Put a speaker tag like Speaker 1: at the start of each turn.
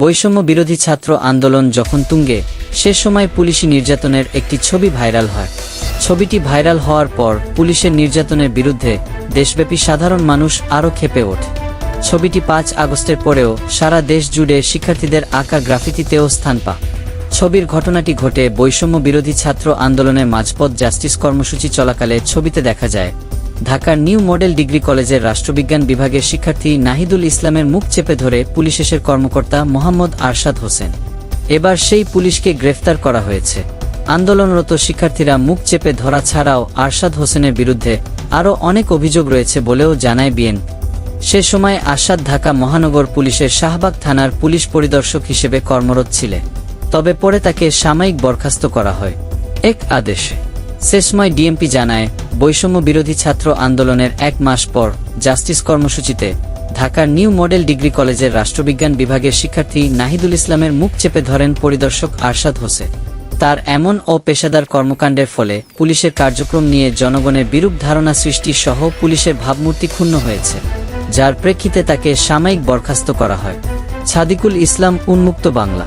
Speaker 1: বৈষম্য বিরোধী ছাত্র আন্দোলন যখন তুঙ্গে, সে সময় পুলিশি নির্যাতনের একটি ছবি ভাইরাল হয়। ছবিটি ভাইরাল হওয়ার পর পুলিশের নির্যাতনের বিরুদ্ধে দেশব্যাপী সাধারণ মানুষ আরও খেপে ওঠে। ছবিটি পাঁচ আগস্টের পরেও সারা দেশ জুড়ে শিক্ষার্থীদের আঁকা গ্রাফিতিতেও স্থান পা ছবির ঘটনাটি ঘটে বৈষম্য বিরোধী ছাত্র আন্দোলনের মাঝপথ জাস্টিস কর্মসূচি চলাকালে ছবিতে দেখা যায়, ঢাকার নিউ মডেল ডিগ্রি কলেজের রাষ্ট্রবিজ্ঞান বিভাগের শিক্ষার্থী নাহিদুল ইসলামের মুখ চেপে ধরে পুলিশের কর্মকর্তা মোহাম্মদ আরশাদ হোসেন। এবার সেই পুলিশকে গ্রেফতার করা হয়েছে। আন্দোলনরত শিক্ষার্থীরা মুখ চেপে ধরা ছাড়াও আরশাদ হোসেনের বিরুদ্ধে আরও অনেক অভিযোগ রয়েছে বলেও জানায় বিএন সে সময় আরশাদ ঢাকা মহানগর পুলিশের শাহবাগ থানার পুলিশ পরিদর্শক হিসেবে কর্মরত ছিলেন। তবে পরে তাকে সাময়িক বরখাস্ত করা হয়। এক আদেশে। শেষময় ডিএমপি জানায়, বৈষম্য বিরোধী ছাত্র আন্দোলনের এক মাস পর জাস্টিস কর্মসূচিতে ঢাকার নিউ মডেল ডিগ্রি কলেজের রাষ্ট্রবিজ্ঞান বিভাগের শিক্ষার্থী নাহিদুল ইসলামের মুখ চেপে ধরেন পরিদর্শক আরশাদ হোসেন। তার এমন অপেশাদার কর্মকাণ্ডের ফলে পুলিশের কার্যক্রম নিয়ে জনগণের বিরূপ ধারণা সৃষ্টি সহ পুলিশের ভাবমূর্তি ক্ষুণ্ণ হয়েছে, যার প্রেক্ষিতে তাকে সাময়িক বরখাস্ত করা হয়। ছাদিকুল ইসলাম, উন্মুক্ত বাংলা।